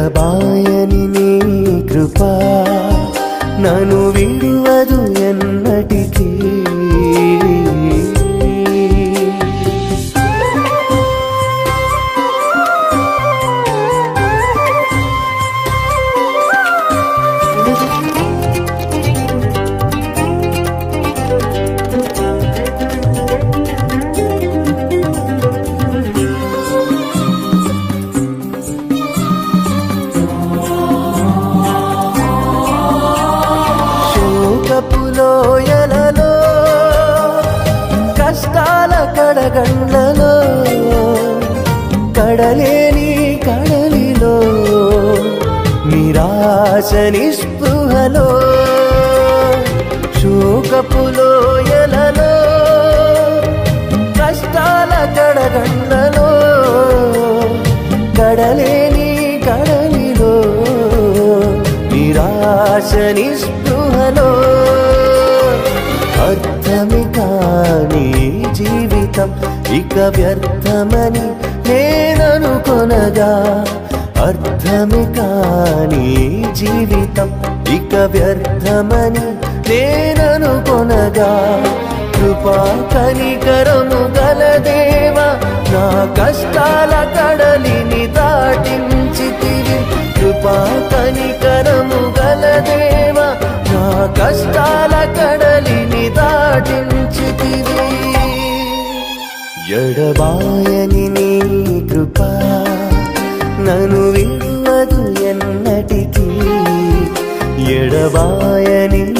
ఎడబాయని నీ కృప నిరాశ స్పృహలో శోకపులోయలలో కష్టాల కడగండ్లలో కడలేని కడలిలో నిరాశని స్పృహలో. అర్థమి కాని జీవితం ఇక వ్యర్థమని నేననుకొనగా అర్థమే కాని జీవితం ఇక వ్యర్థమని నేననుకొనగా కృపా కనికరము గలదేవా నా కష్టాల కడలిని దాటించితివి. కృపా కనికరము గలదేవా నా కష్టాల కడలిని దాటించితివి. ఎడబాయని నీ కృపా నను విడువదు ఎన్నటికీ. ఎడబాయని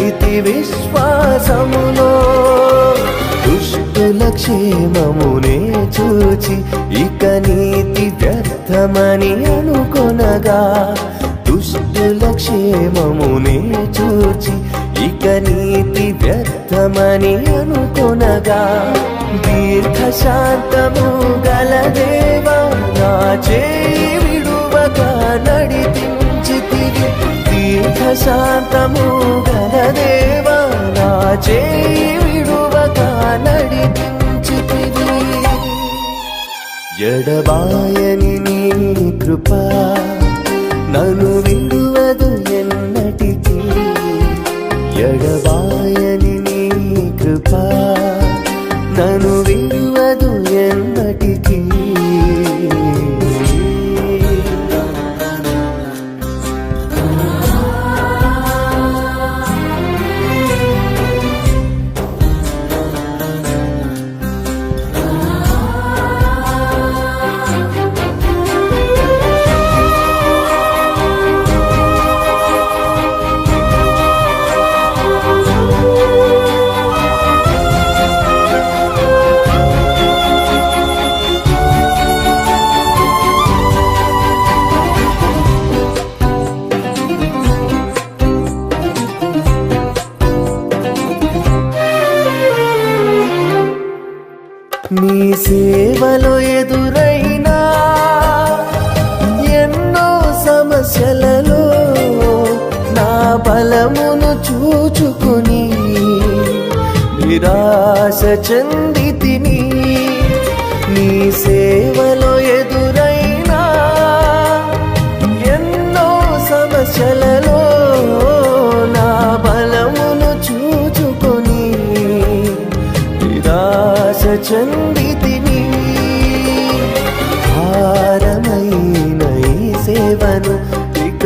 సడలితి విశ్వాసములో దుష్టుల క్షేమమునే చూచి ఇక నీతి వ్యర్థమని అనుకొనగా దుష్టుల క్షేమమునే చూచి ఇక నీతి వ్యర్థమని అనుకొనగా దీర్ఘశాంతము గలదేవా నా చేయి విడువగా నడిపించితివి. దీర్ఘశాంతము గలదేవా చేయి విడువక నడిపించితివి ఎడబాయని నీ కృపా సేవలో ఎదురైనా ఎన్నో సమస్యలలో నా బలమును చూచుకుని నిరాశ చెంది